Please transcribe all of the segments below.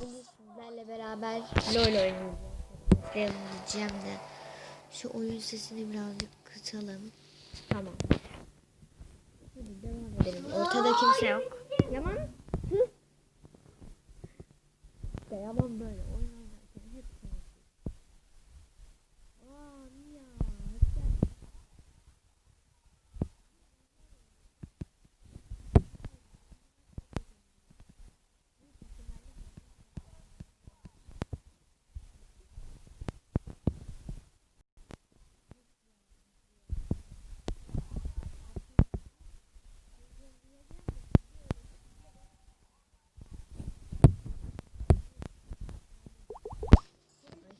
Bugün sizlerle beraber LOL oynayacağız. Diyeceğim de. Şu oyun sesini birazcık kısalım. Tamam. Hadi devam edelim. Ortada kimse yok. Yaman. Yaman böyle oyun oynarken hep konuşuyor. Aa Mia. hoş geldin.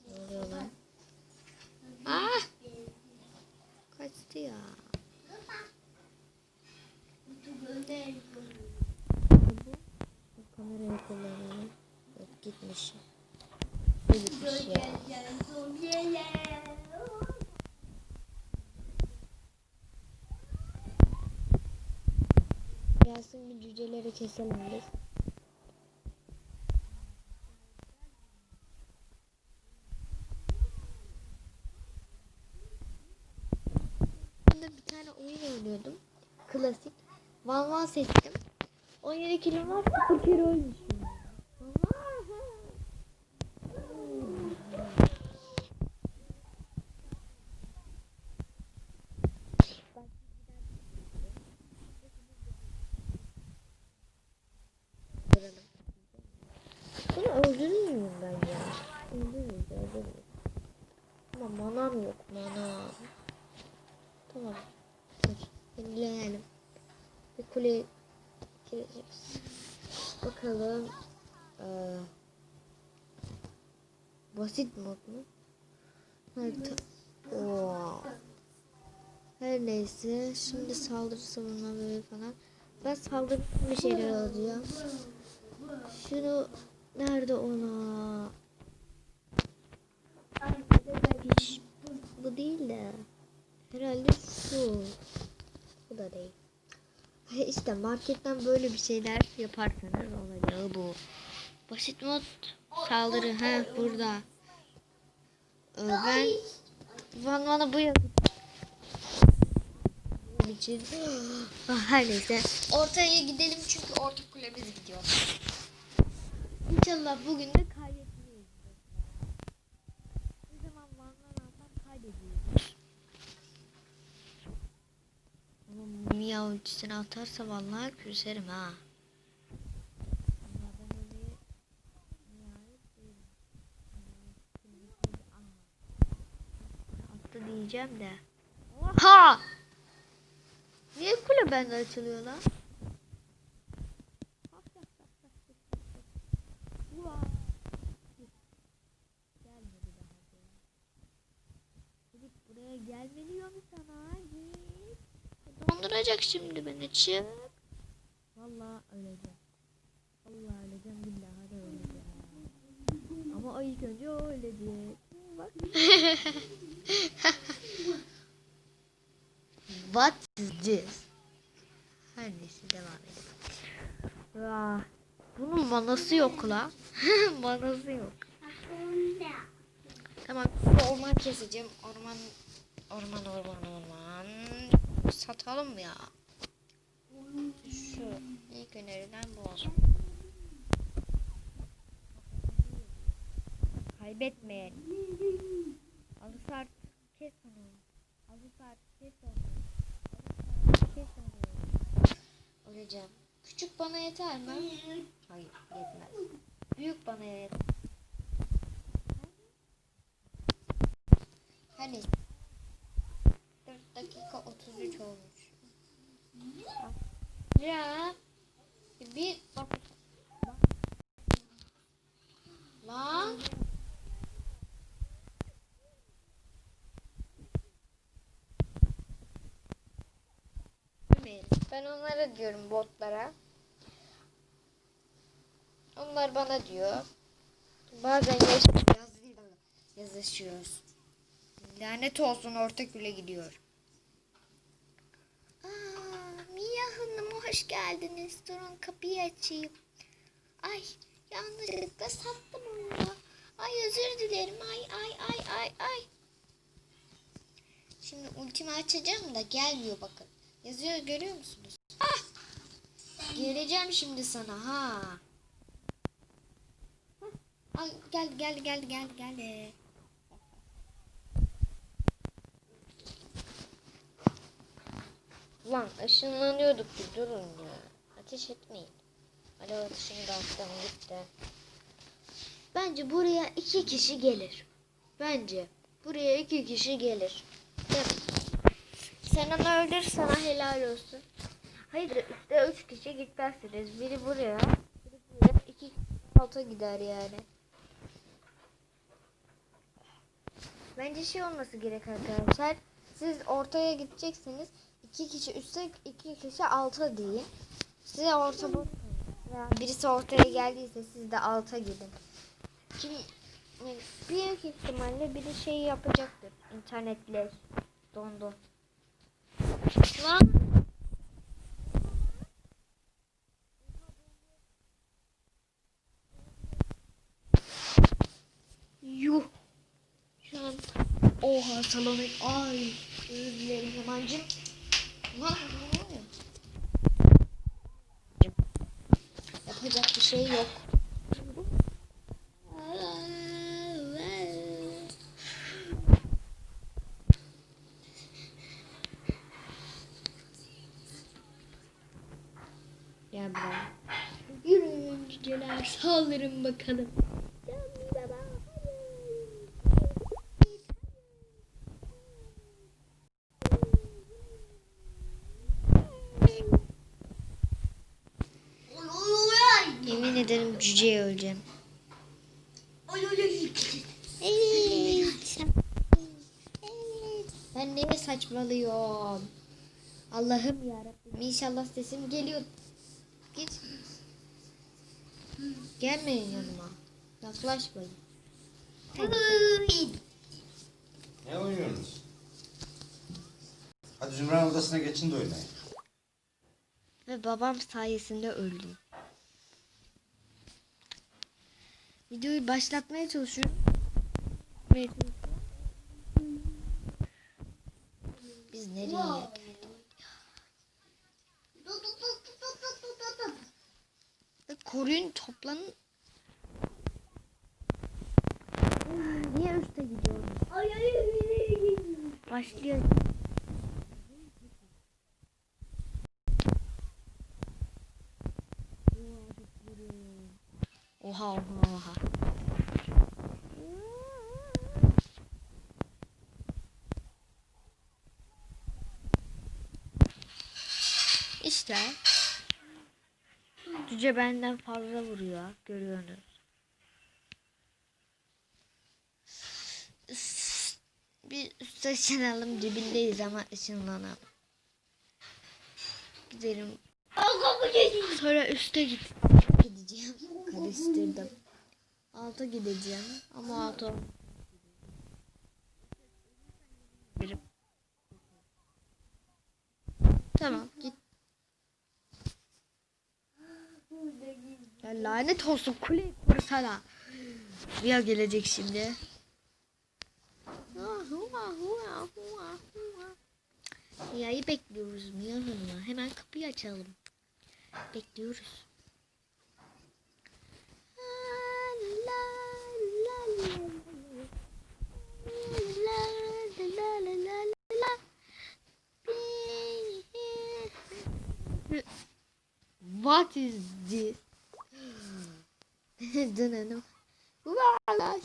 Ne oluyor lan? Ah! Kaçtı ya. Bu kamerayı kullanalım. Yok gitmiş. Bu gitmiş ya. Gelsin bir cüceleri keselim biz. Ben de bir oynuyordum. Klasik. Van Van seçtim. 17 kilo var. 0 kere ölmüşüm. Bunu öldürür müyüm ben ya? Öldürürüz, öldürürüz. Ama manam yok, manam. Tamam. Yenileyelim. Bir kule gireceğiz. Bakalım. Ee, basit mod mu? Harita. Oo. Her neyse. Şimdi saldırı savunma böyle falan. Ben saldırı bir şeyler alacağım. Şunu nerede ona? Bu değil de. Herhalde şu. Da değil. İşte marketten böyle bir şeyler yaparsanız olacağı bu. Basit mod saldırı. Ha burada. Ee, ben Van Van'a bu yazı için her neyse ortaya gidelim çünkü orta kulemiz gidiyor. İnşallah bugün de kaybetmeyiz. Ne zaman Van Van alsam kaybediyoruz. Ama Mia ultisini atarsa vallahi küserim ha. Attı diyeceğim de. Ha! Niye kule bende açılıyor lan? Buraya gelme diyorum sana. Donduracak şimdi beni çık. Vallahi öleceğim. Vallahi öleceğim billahi de öleceğim. Ama o ilk önce o ölecek. Bak. What is this? Her neyse devam edelim. Vah. Bunun manası yok la. manası yok. Tamam orman keseceğim. Orman orman orman orman. Satalım ya? Şu ilk önerilen bu olsun. Kaybetmeyelim. Alısar kes onu. Alısar kes onu. Alısar kes onu. Alacağım. Küçük bana yeter mi? Hayır yetmez. Büyük bana yeter. Her neyse. 4 dakika 33 olmuş. Ya. Bir bak. Lan. Ben onlara diyorum botlara. Onlar bana diyor. Bazen yazışıyoruz. Lanet olsun Ortakül'e gidiyor. Aa, Mia Hanım hoş geldiniz. Durun kapıyı açayım. Ay Yanlışlıkla sattım onu. Ay özür dilerim. Ay ay ay ay ay. Şimdi ultimi açacağım da gelmiyor bakın. Yazıyor görüyor musunuz? Ah! Geleceğim şimdi sana ha. Ay, gel gel gel gel gel. Ulan ışınlanıyorduk bir durun ya. Ateş etmeyin. Alo ateşini de gitti. Bence buraya iki kişi gelir. Bence buraya iki kişi gelir. Sen onu öldür sana helal olsun. Hayır üstte üç kişi gitmezsiniz. Biri buraya, biri buraya, iki alta gider yani. Bence şey olması gerek arkadaşlar. Siz ortaya gideceksiniz. İki kişi üstte, iki kişi alta deyin. Size orta boş veya birisi ortaya geldiyse siz de alta gidin. Kim yani büyük ihtimalle biri şey yapacaktır. İnternetle dondu. Lan Yuh. Şu an oha salonu ay özür dilerim Yaman'cım. Yapacak bir şey yok. Gel buraya. Yürüyün cüceler saldırın bakalım. Cüceye öleceğim. Evet. Evet. Ben neye saçmalıyorum? Allah'ım yarabbim. İnşallah sesim geliyor. Git. Gelmeyin yanıma. Yaklaşmayın. Ne oynuyorsunuz? Hadi Zümra'nın odasına geçin de oynayın. Ve babam sayesinde öldüm. Videoyu başlatmaya çalışıyorum. Biz nereye geldik? Ve Koruyun toplanın. Niye üste gidiyoruz? Başlıyor. Oha oha oha. İşte. Cüce benden fazla vuruyor. Görüyorsunuz. Bir üstte ışınalım dibindeyiz ama ışınlanalım. Gidelim. Sonra üste git. Karıştırdım. Alta gideceğim ama alta. Tamam git. Ya lanet olsun kuleyi korusana. Rüya gelecek şimdi. Rüyayı bekliyoruz Mia Hanım'a. Hemen kapıyı açalım. Bekliyoruz. What is this? Dönenim. Valla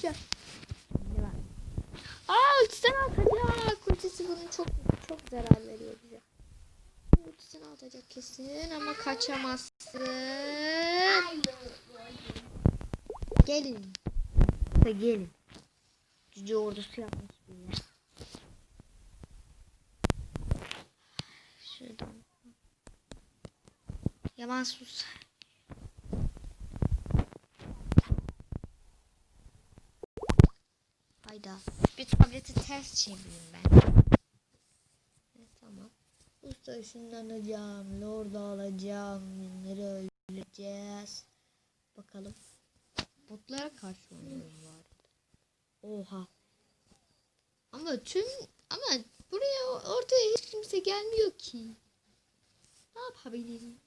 Aa ultisini atacak. Ultisi bunun çok çok zarar veriyor bize. Ultisini atacak kesin ama kaçamazsın. Gelin. Gelin. Cüce ordusu yapmış Yaman sus. Hayda. Bir tableti ters çevireyim ben. Evet, tamam. Usta ışınlanacağım. Lord'u alacağım. Minleri öldüreceğiz. Bakalım. Kurtlara karşı oynuyorum bu arada. Oha. Ama tüm ama buraya ortaya hiç kimse gelmiyor ki. Ne yapabilirim?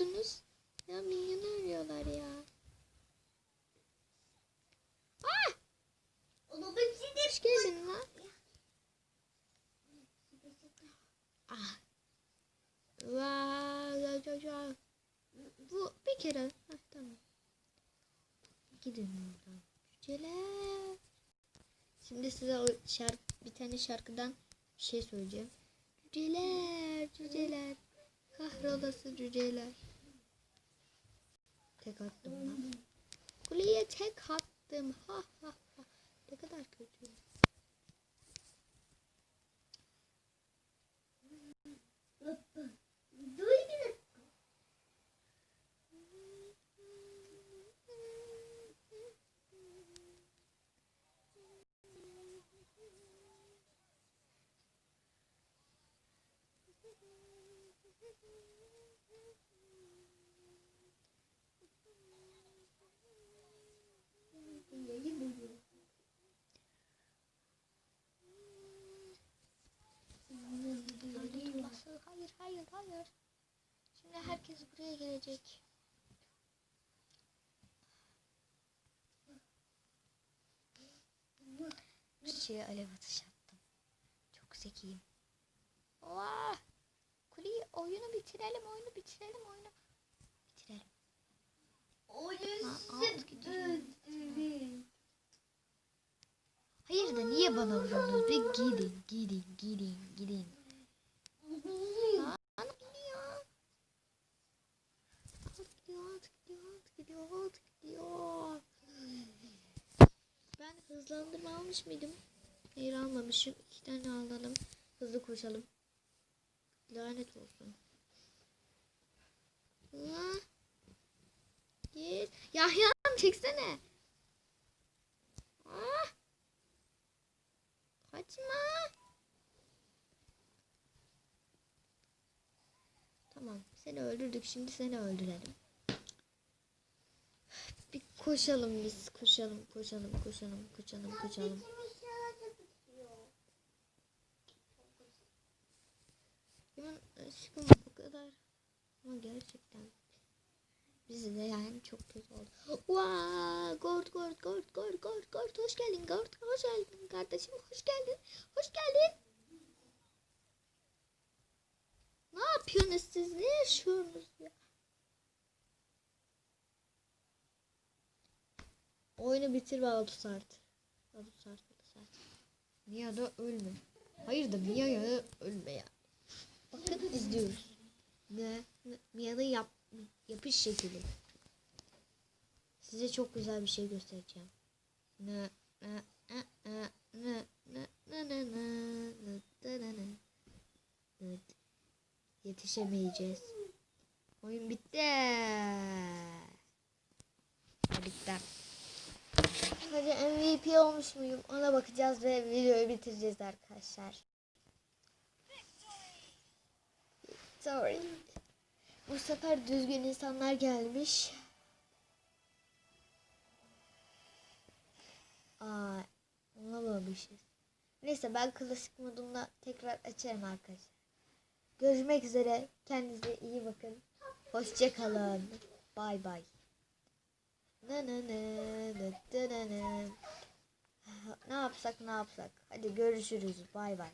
Ölüyorsunuz? Ya minyonu ölüyorlar ya. Ah! Hoş geldin lan. Ah. Vay, ya, ya, ya. Bu bir kere. Heh, tamam. Gidin buradan. Cüceler. Şimdi size o şarkı, bir tane şarkıdan bir şey söyleyeceğim. Cüceler, cüceler. Kahrolası cüceler. Tek attım lan. Kuleye tek attım. Ha ha ha. Ne kadar kötü. Lanet olası. Hayır hayır hayır. Şimdi herkes buraya gelecek. Bir şeye alev atış attım. Çok zekiyim. Oha! Kuleyi oyunu bitirelim oyunu bitirelim oyunu. Bitirelim. Ha, alt gidiyor. Hayır da niye bana vuruyorsunuz? Bir gidin gidin gidin gidin. Lan gidiyor. Alt gidiyor, alt gidiyor, alt gidiyor, alt gidiyor. Ben hızlandırma almış mıydım? Hayır almamışım. İki tane alalım. Hızlı koşalım. Lanet olsun. Ya. Git. Yahya çeksene. Ah. Kaçma. Tamam. Seni öldürdük. Şimdi seni öldürelim. Bir koşalım biz. Koşalım, koşalım, koşalım, koşalım, koşalım. Aşkım bu kadar. Ama gerçekten. Bizi de yani çok kötü oldu. Vaa, Gord, Gord, Gord, Gord, Gord, Gord. Hoş geldin Gord. Hoş geldin kardeşim. Hoş geldin. Hoş geldin. Ne yapıyorsunuz siz? Ne yaşıyorsunuz ya? Oyunu bitir ve. Auto start, auto start. Mia da ölme. Hayır da Mia ya ölme ya. Bakın izliyoruz. Ne- Mia'nın yap, yapış şekli. Size çok güzel bir şey göstereceğim. Ne ne ne ne ne ne ne ne ne ne ne ne. Yetişemeyeceğiz. Oyun bitti. Bitti. Hadi MVP olmuş muyum? Ona bakacağız ve videoyu bitireceğiz arkadaşlar. Sorry. Bu sefer düzgün insanlar gelmiş. Aa, anlamamışız. Neyse ben klasik modumla tekrar açarım arkadaşlar. Görüşmek üzere. Kendinize iyi bakın. Hoşça kalın. Bay bay. Ne ne ne ne ne ne. Ne yapsak ne yapsak. Hadi görüşürüz. Bay bay.